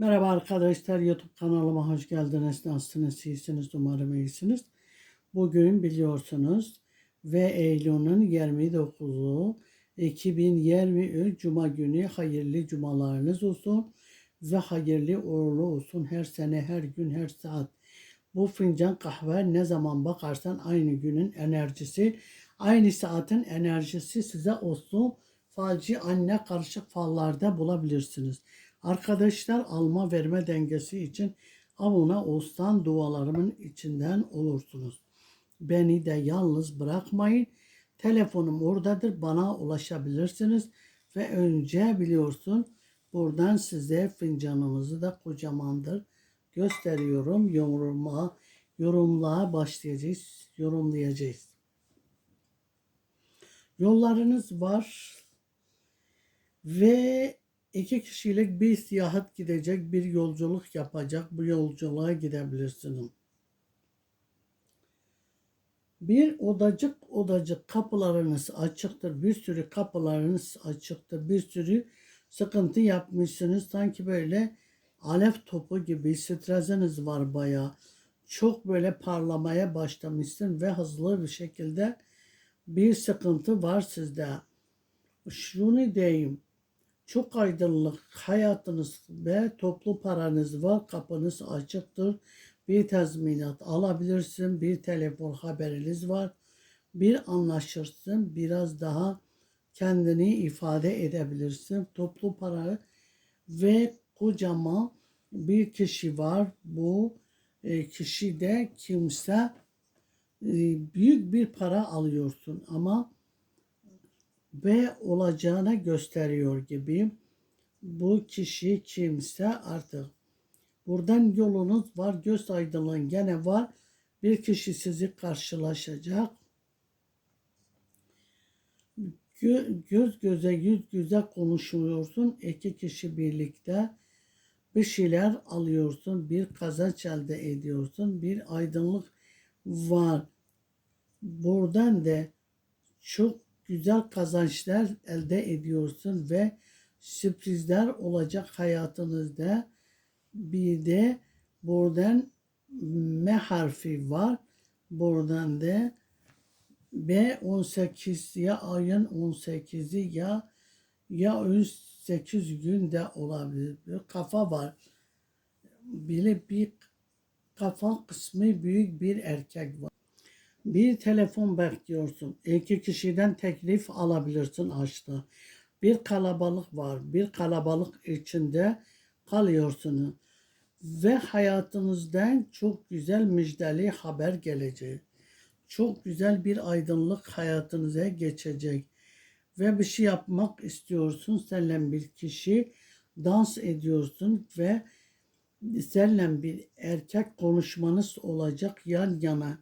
Merhaba arkadaşlar YouTube kanalıma hoş geldiniz. Nasılsınız? İyisiniz? Umarım iyisiniz. Bugün biliyorsunuz ve Eylül'ün 29'u 2023 Cuma günü hayırlı cumalarınız olsun ve hayırlı uğurlu olsun her sene, her gün, her saat. Bu fincan kahve ne zaman bakarsan aynı günün enerjisi, aynı saatin enerjisi size olsun. Falcı anne karışık fallarda bulabilirsiniz. Arkadaşlar alma verme dengesi için abone olsan dualarımın içinden olursunuz. Beni de yalnız bırakmayın. Telefonum oradadır. Bana ulaşabilirsiniz. Ve önce biliyorsun buradan size fincanımızı da kocamandır gösteriyorum. Yoruma, yorumluğa başlayacağız. Yorumlayacağız. Yollarınız var ve iki kişilik bir seyahat gidecek, bir yolculuk yapacak. Bu yolculuğa gidebilirsiniz. Bir odacık odacık kapılarınız açıktır. Bir sürü kapılarınız açıktır. Bir sürü sıkıntı yapmışsınız. Sanki böyle alev topu gibi stresiniz var bayağı. Çok böyle parlamaya başlamışsın ve hızlı bir şekilde bir sıkıntı var sizde. Şunu diyeyim. Çok aydınlık hayatınız ve toplu paranız var. Kapınız açıktır. Bir tazminat alabilirsin. Bir telefon haberiniz var. Bir anlaşırsın. Biraz daha kendini ifade edebilirsin. Toplu para ve kocaman bir kişi var. Bu e, kişi de kimse e, büyük bir para alıyorsun ama ve olacağına gösteriyor gibi. Bu kişi kimse artık. Buradan yolunuz var göz aydınlığın gene var. Bir kişi sizi karşılaşacak. Gö- göz göze yüz göze konuşuyorsun iki kişi birlikte bir şeyler alıyorsun bir kazanç elde ediyorsun bir aydınlık var. Buradan da çok güzel kazançlar elde ediyorsun ve sürprizler olacak hayatınızda. Bir de buradan M harfi var. Buradan da B18 ya ayın 18'i ya ya 8 günde olabilir. Bir kafa var. Bile bir kafa kısmı büyük bir erkek var. Bir telefon bekliyorsun. İki kişiden teklif alabilirsin açta. Bir kalabalık var. Bir kalabalık içinde kalıyorsunuz. Ve hayatınızdan çok güzel müjdeli haber gelecek. Çok güzel bir aydınlık hayatınıza geçecek. Ve bir şey yapmak istiyorsun. Seninle bir kişi dans ediyorsun ve seninle bir erkek konuşmanız olacak yan yana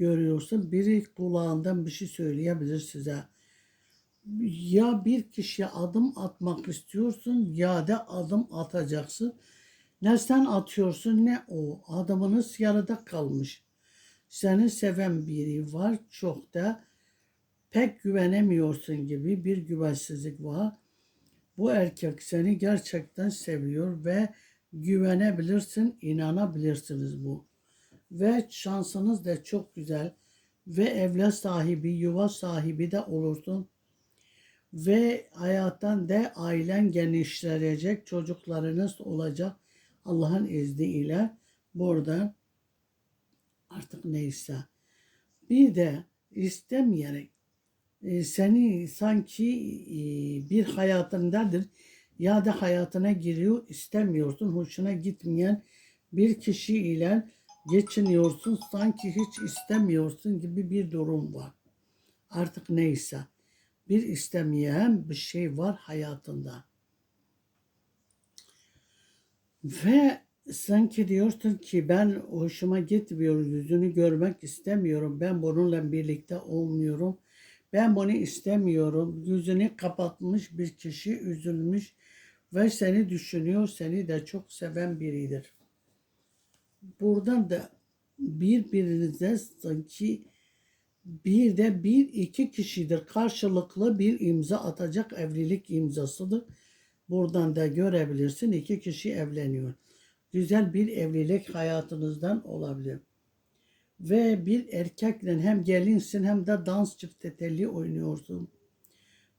görüyorsun. Biri kulağından bir şey söyleyebilir size. Ya bir kişiye adım atmak istiyorsun ya da adım atacaksın. Ne sen atıyorsun ne o. Adımınız yarıda kalmış. Seni seven biri var çok da pek güvenemiyorsun gibi bir güvensizlik var. Bu erkek seni gerçekten seviyor ve güvenebilirsin, inanabilirsiniz bu ve şansınız da çok güzel. Ve evlat sahibi, yuva sahibi de olursun. Ve hayattan da ailen genişleyecek, çocuklarınız olacak Allah'ın izniyle burada artık neyse. Bir de istemeyerek e, seni sanki e, bir hayatındadır ya da hayatına giriyor istemiyorsun, hoşuna gitmeyen bir kişi ile geçiniyorsun sanki hiç istemiyorsun gibi bir durum var. Artık neyse bir istemeyen bir şey var hayatında. Ve sanki diyorsun ki ben hoşuma gitmiyor, yüzünü görmek istemiyorum. Ben bununla birlikte olmuyorum. Ben bunu istemiyorum. Yüzünü kapatmış bir kişi üzülmüş ve seni düşünüyor, seni de çok seven biridir buradan da birbirinize sanki bir de bir iki kişidir karşılıklı bir imza atacak evlilik imzasıdır. Buradan da görebilirsin iki kişi evleniyor. Güzel bir evlilik hayatınızdan olabilir. Ve bir erkekle hem gelinsin hem de dans çifteteli oynuyorsun.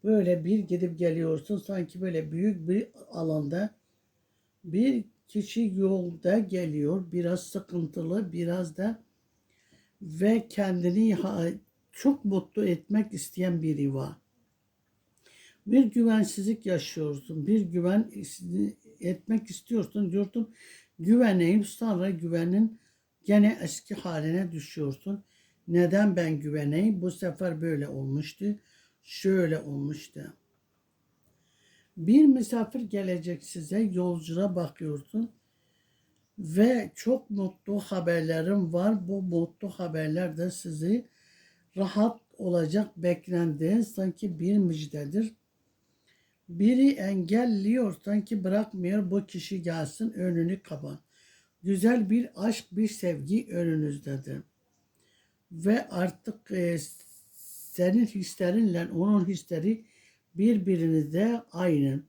Böyle bir gidip geliyorsun sanki böyle büyük bir alanda bir kişi yolda geliyor biraz sıkıntılı biraz da ve kendini çok mutlu etmek isteyen biri var. Bir güvensizlik yaşıyorsun, bir güven etmek istiyorsun diyorsun. Güveneyim sonra güvenin gene eski haline düşüyorsun. Neden ben güveneyim? Bu sefer böyle olmuştu. Şöyle olmuştu. Bir misafir gelecek size, yolcuna bakıyorsun ve çok mutlu haberlerim var. Bu mutlu haberler de sizi rahat olacak beklendiği sanki bir müjdedir. Biri engelliyor sanki bırakmıyor bu kişi gelsin önünü kapat. Güzel bir aşk, bir sevgi önünüzdedir. Ve artık e, senin hislerinle onun hisleri birbirinizde aynı.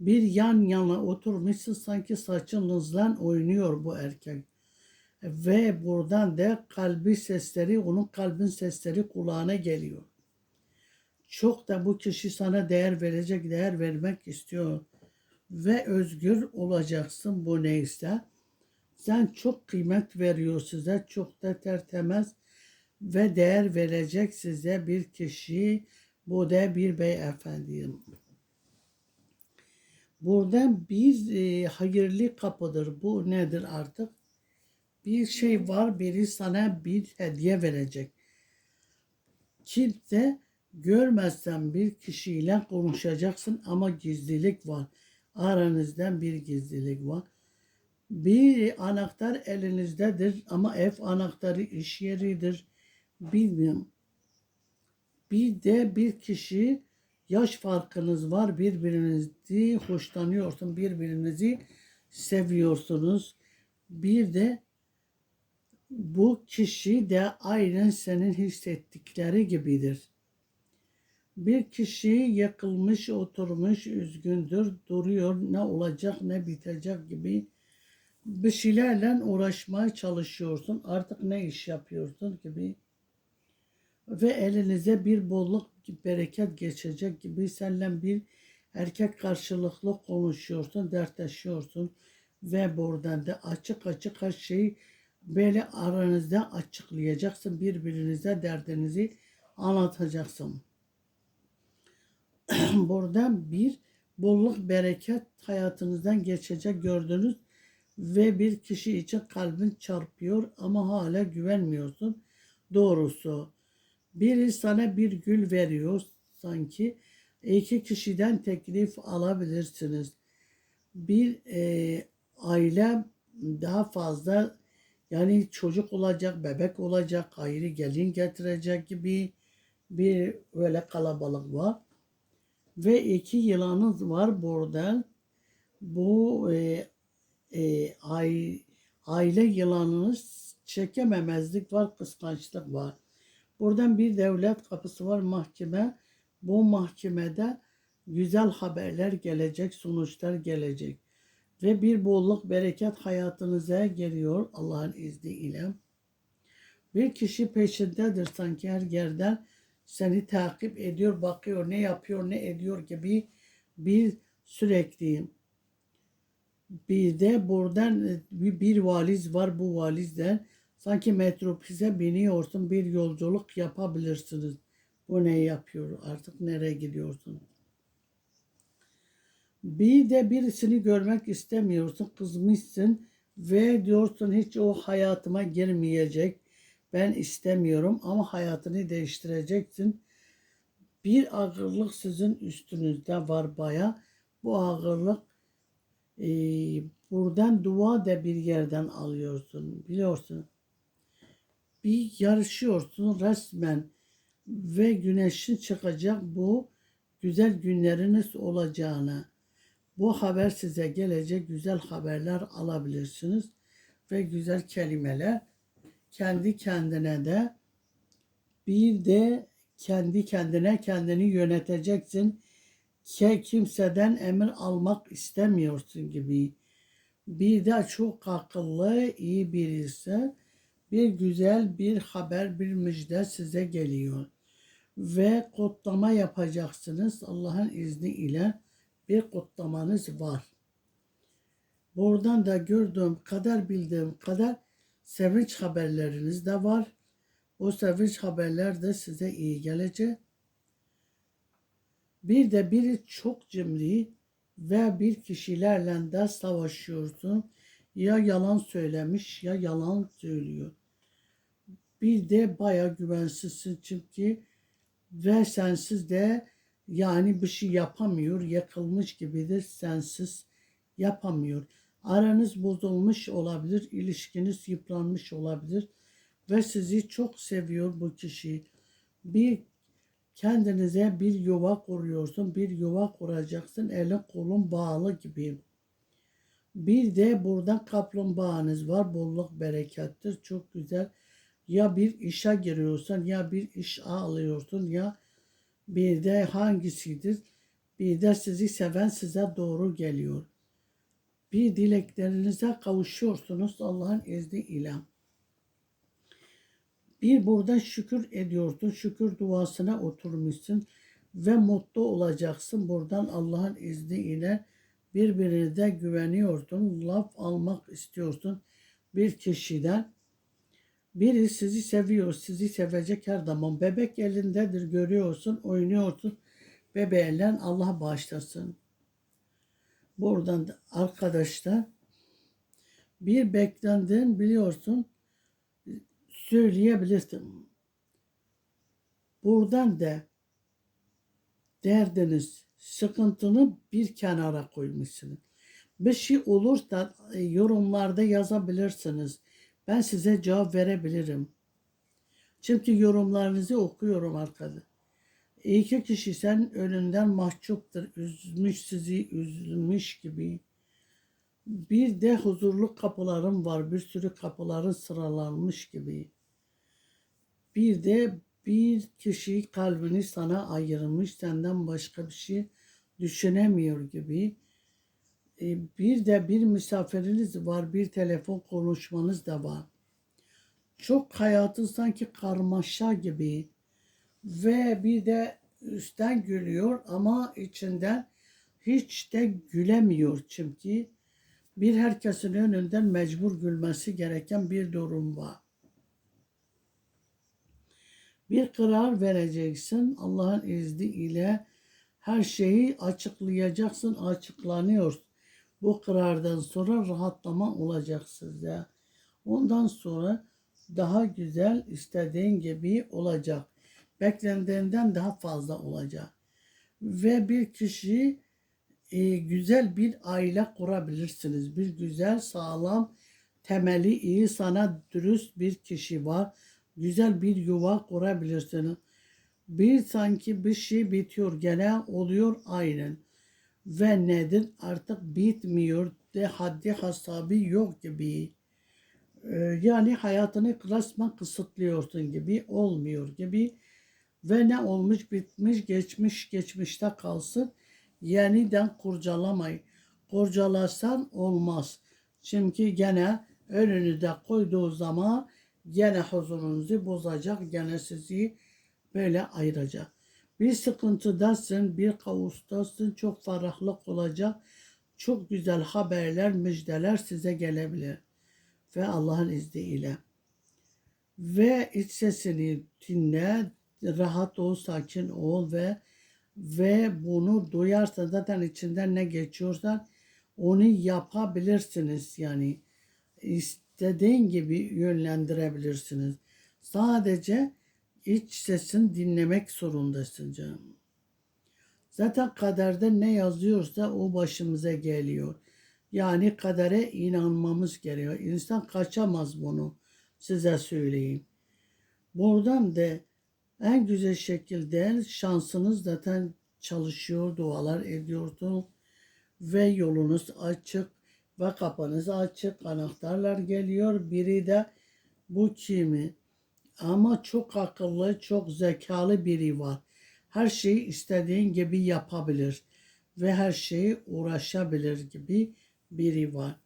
Bir yan yana oturmuşsun sanki saçınızla oynuyor bu erkek. Ve buradan da kalbi sesleri, onun kalbin sesleri kulağına geliyor. Çok da bu kişi sana değer verecek, değer vermek istiyor. Ve özgür olacaksın bu neyse. Sen çok kıymet veriyor size, çok da tertemiz ve değer verecek size bir kişi. Bu da bir beyefendiyim. Buradan bir e, hayırlı kapıdır. Bu nedir artık? Bir şey var, biri sana bir hediye verecek. Kimse görmezsen bir kişiyle konuşacaksın ama gizlilik var. Aranızdan bir gizlilik var. Bir anahtar elinizdedir ama ev anahtarı iş yeridir. Bilmiyorum. Bir de bir kişi yaş farkınız var. Birbirinizi hoşlanıyorsun. Birbirinizi seviyorsunuz. Bir de bu kişi de aynen senin hissettikleri gibidir. Bir kişi yakılmış, oturmuş, üzgündür, duruyor, ne olacak, ne bitecek gibi bir şeylerle uğraşmaya çalışıyorsun. Artık ne iş yapıyorsun gibi ve elinize bir bolluk, bereket geçecek gibi seninle bir erkek karşılıklı konuşuyorsun, dertleşiyorsun ve buradan da açık açık her şeyi böyle aranızda açıklayacaksın. Birbirinize derdinizi anlatacaksın. Buradan bir bolluk, bereket hayatınızdan geçecek gördünüz ve bir kişi için kalbin çarpıyor ama hala güvenmiyorsun. Doğrusu biri sana bir gül veriyor sanki. iki kişiden teklif alabilirsiniz. Bir e, aile daha fazla yani çocuk olacak, bebek olacak, ayrı gelin getirecek gibi bir öyle kalabalık var. Ve iki yılanınız var burada. Bu e, e, aile yılanınız çekememezlik var, kıskançlık var. Buradan bir devlet kapısı var mahkeme. Bu mahkemede güzel haberler gelecek, sonuçlar gelecek. Ve bir bolluk, bereket hayatınıza geliyor Allah'ın izniyle. Bir kişi peşindedir sanki her yerden seni takip ediyor, bakıyor, ne yapıyor, ne ediyor gibi bir sürekli. Bir de buradan bir, valiz var bu valizden Sanki metrobüse biniyorsun bir yolculuk yapabilirsiniz. Bu ne yapıyor artık nereye gidiyorsun? Bir de birisini görmek istemiyorsun, kızmışsın ve diyorsun hiç o hayatıma girmeyecek. Ben istemiyorum ama hayatını değiştireceksin. Bir ağırlık sizin üstünüzde var baya. Bu ağırlık e, buradan dua da bir yerden alıyorsun. Biliyorsun bir yarışıyorsun resmen ve güneşin çıkacak bu güzel günleriniz olacağına bu haber size gelecek güzel haberler alabilirsiniz ve güzel kelimeler kendi kendine de bir de kendi kendine kendini yöneteceksin. Ki kimseden emir almak istemiyorsun gibi. Bir de çok akıllı, iyi birisi bir güzel bir haber, bir müjde size geliyor. Ve kutlama yapacaksınız Allah'ın izniyle bir kutlamanız var. Buradan da gördüğüm kadar bildiğim kadar sevinç haberleriniz de var. O sevinç haberler de size iyi gelecek. Bir de biri çok cimri ve bir kişilerle de savaşıyorsun. Ya yalan söylemiş ya yalan söylüyor. Bir de baya güvensizsin çünkü ve sensiz de yani bir şey yapamıyor, yakılmış gibidir, sensiz yapamıyor. Aranız bozulmuş olabilir, ilişkiniz yıpranmış olabilir ve sizi çok seviyor bu kişi. Bir kendinize bir yuva kuruyorsun, bir yuva kuracaksın, elin kolun bağlı gibi. Bir de buradan kaplumbağanız var, bolluk berekettir, çok güzel. Ya bir işe giriyorsun, ya bir iş alıyorsun, ya bir de hangisidir? Bir de sizi seven size doğru geliyor. Bir dileklerinize kavuşuyorsunuz Allah'ın izniyle. Bir burada şükür ediyorsun, şükür duasına oturmuşsun ve mutlu olacaksın. Buradan Allah'ın izniyle birbirine de güveniyorsun, laf almak istiyorsun bir kişiden. Biri sizi seviyor, sizi sevecek her zaman. Bebek elindedir, görüyorsun, oynuyorsun. Bebeğinle Allah bağışlasın. Buradan da arkadaşlar bir beklendin biliyorsun söyleyebilirsin. Buradan da derdiniz, sıkıntını bir kenara koymuşsunuz. Bir şey olursa e, yorumlarda yazabilirsiniz. Ben size cevap verebilirim. Çünkü yorumlarınızı okuyorum arkada. İki kişi sen önünden mahcuptur, üzmüş sizi, üzülmüş gibi. Bir de huzurlu kapılarım var, bir sürü kapıların sıralanmış gibi. Bir de bir kişi kalbini sana ayırmış, senden başka bir şey düşünemiyor gibi. E, Bir de bir misafiriniz var, bir telefon konuşmanız da var. Çok hayatın sanki karmaşa gibi ve bir de üstten gülüyor ama içinden hiç de gülemiyor çünkü bir herkesin önünden mecbur gülmesi gereken bir durum var. Bir karar vereceksin Allah'ın izniyle her şeyi açıklayacaksın, açıklanıyor. Bu karardan sonra rahatlama olacak size. Ondan sonra daha güzel istediğin gibi olacak. Beklendiğinden daha fazla olacak. Ve bir kişi e, güzel bir aile kurabilirsiniz. Bir güzel, sağlam, temeli iyi, sana dürüst bir kişi var. Güzel bir yuva kurabilirsiniz. Bir sanki bir şey bitiyor, gene oluyor aynen. Ve nedir? Artık bitmiyor de haddi hesabı yok gibi. Ee, yani hayatını resmen kısıtlıyorsun gibi, olmuyor gibi. Ve ne olmuş bitmiş, geçmiş geçmişte kalsın yeniden kurcalamayın. Kurcalasan olmaz. Çünkü gene önünü de koyduğu zaman gene huzurunuzu bozacak, gene sizi böyle ayıracak. Bir sıkıntıdasın, bir kavustasın, çok ferahlık olacak. Çok güzel haberler, müjdeler size gelebilir. Ve Allah'ın izniyle. Ve iç sesini dinle, rahat ol, sakin ol ve ve bunu duyarsa zaten içinden ne geçiyorsa onu yapabilirsiniz yani istediğin gibi yönlendirebilirsiniz. Sadece iç sesin dinlemek zorundasın canım. Zaten kaderde ne yazıyorsa o başımıza geliyor. Yani kadere inanmamız gerekiyor. İnsan kaçamaz bunu size söyleyeyim. Buradan da en güzel şekilde şansınız zaten çalışıyor, dualar ediyorsun ve yolunuz açık ve kapınız açık, anahtarlar geliyor. Biri de bu kimi ama çok akıllı, çok zekalı biri var. Her şeyi istediğin gibi yapabilir. ve her şeyi uğraşabilir gibi biri var.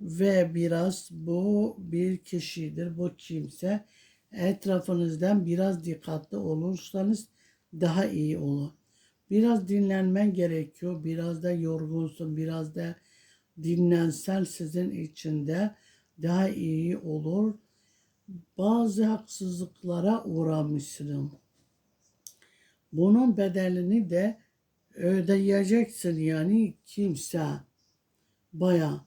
Ve biraz bu bir kişidir, bu kimse. Etrafınızdan biraz dikkatli olursanız daha iyi olur. Biraz dinlenmen gerekiyor, biraz da yorgunsun, biraz da dinlensen sizin için de daha iyi olur. Bazı haksızlıklara uğramışsın. Bunun bedelini de ödeyeceksin yani kimse baya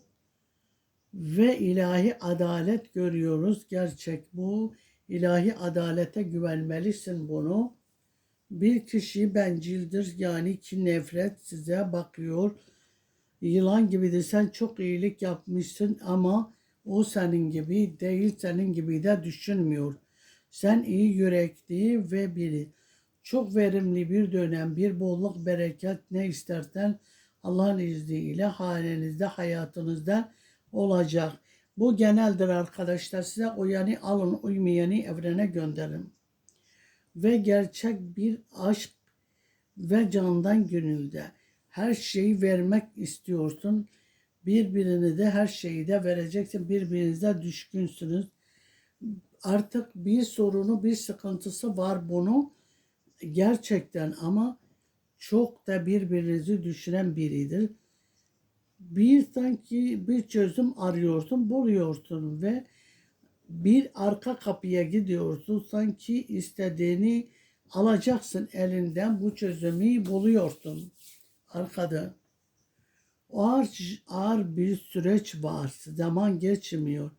ve ilahi adalet görüyoruz. Gerçek bu. İlahi adalete güvenmelisin bunu. Bir kişi bencildir yani ki nefret size bakıyor yılan gibidir sen çok iyilik yapmışsın ama o senin gibi değil senin gibi de düşünmüyor sen iyi yürekli ve biri çok verimli bir dönem, bir bolluk, bereket ne istersen Allah'ın izniyle hanenizde, hayatınızda olacak. Bu geneldir arkadaşlar. Size uyanı alın, uymayanı evrene gönderin. Ve gerçek bir aşk ve candan gönülde her şeyi vermek istiyorsun. Birbirini de her şeyi de vereceksin. Birbirinize düşkünsünüz. Artık bir sorunu, bir sıkıntısı var bunu gerçekten ama çok da birbirinizi düşünen biridir. Bir sanki bir çözüm arıyorsun, buluyorsun ve bir arka kapıya gidiyorsun. Sanki istediğini alacaksın elinden bu çözümü buluyorsun arkada. Ağır, ağır bir süreç var. Zaman geçmiyor.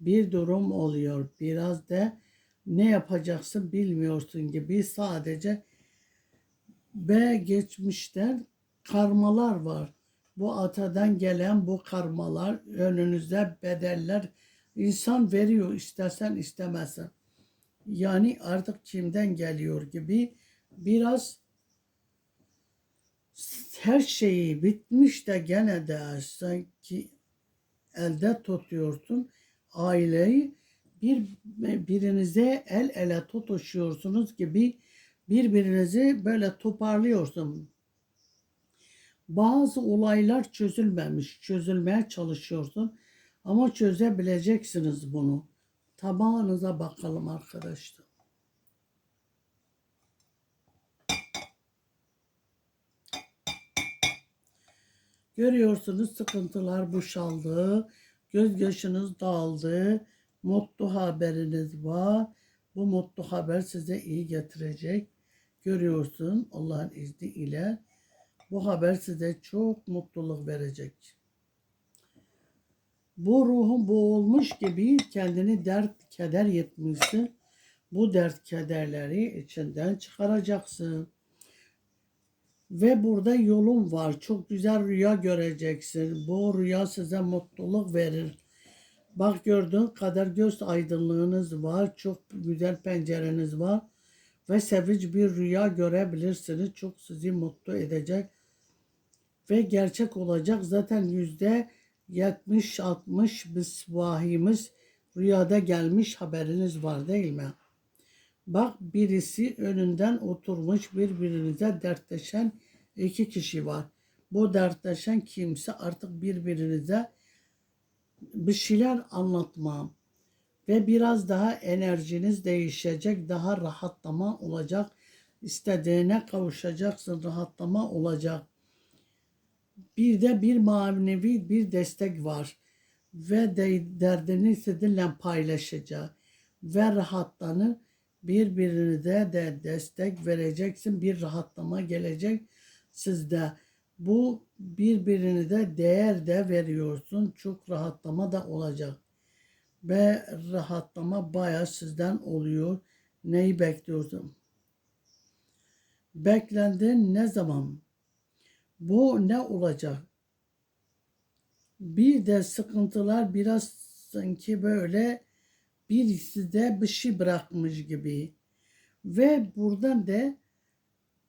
Bir durum oluyor. Biraz da ne yapacaksın bilmiyorsun gibi sadece ve geçmişten karmalar var. Bu atadan gelen bu karmalar önünüzde bedeller insan veriyor istesen istemezsen. Yani artık kimden geliyor gibi biraz her şeyi bitmiş de gene de sanki elde tutuyorsun aileyi bir birinize el ele tutuşuyorsunuz gibi birbirinizi böyle toparlıyorsun. Bazı olaylar çözülmemiş, çözülmeye çalışıyorsun ama çözebileceksiniz bunu. Tabağınıza bakalım arkadaşlar. Görüyorsunuz sıkıntılar boşaldı, gözyaşınız dağıldı, mutlu haberiniz var. Bu mutlu haber size iyi getirecek. Görüyorsun Allah'ın izniyle. Bu haber size çok mutluluk verecek. Bu ruhun boğulmuş gibi kendini dert keder yetmişsin. Bu dert kederleri içinden çıkaracaksın. Ve burada yolun var. Çok güzel rüya göreceksin. Bu rüya size mutluluk verir. Bak gördüğün kadar göz aydınlığınız var. Çok güzel pencereniz var. Ve sevinç bir rüya görebilirsiniz. Çok sizi mutlu edecek. Ve gerçek olacak. Zaten yüzde 70-60 biz vahimiz rüyada gelmiş haberiniz var değil mi? Bak birisi önünden oturmuş birbirinize dertleşen iki kişi var. Bu dertleşen kimse artık birbirinize bir şeyler anlatmam ve biraz daha enerjiniz değişecek, daha rahatlama olacak. İstediğine kavuşacaksın, rahatlama olacak. Bir de bir manevi bir destek var ve de, derdini sizinle paylaşacak ve rahatlanır. Birbirinize de destek vereceksin, bir rahatlama gelecek sizde. Bu birbirine değer de veriyorsun. Çok rahatlama da olacak. Ve rahatlama baya sizden oluyor. Neyi bekliyorsun? Beklendin ne zaman? Bu ne olacak? Bir de sıkıntılar biraz sanki böyle birisi de bir şey bırakmış gibi. Ve buradan da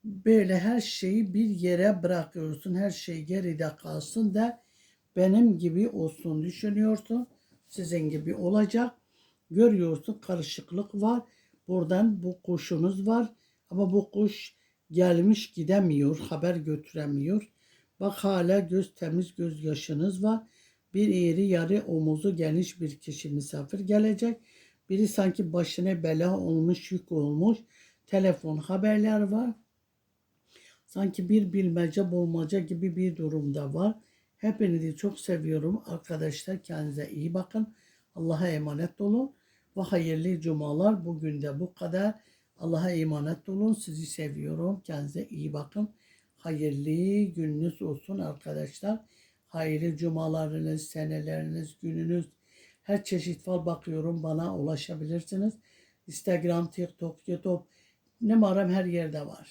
böyle her şeyi bir yere bırakıyorsun. Her şey geride kalsın da benim gibi olsun düşünüyorsun. Sizin gibi olacak. Görüyorsun karışıklık var. Buradan bu kuşunuz var. Ama bu kuş gelmiş gidemiyor. Haber götüremiyor. Bak hala göz temiz gözyaşınız var. Bir eğri yarı omuzu geniş bir kişi misafir gelecek. Biri sanki başına bela olmuş, yük olmuş. Telefon haberler var. Sanki bir bilmece bulmaca gibi bir durumda var. Hepinizi çok seviyorum arkadaşlar. Kendinize iyi bakın. Allah'a emanet olun. Ve hayırlı cumalar. Bugün de bu kadar. Allah'a emanet olun. Sizi seviyorum. Kendinize iyi bakın. Hayırlı gününüz olsun arkadaşlar. Hayırlı cumalarınız, seneleriniz, gününüz. Her çeşit fal bakıyorum. Bana ulaşabilirsiniz. Instagram, TikTok, YouTube. Numaram her yerde var.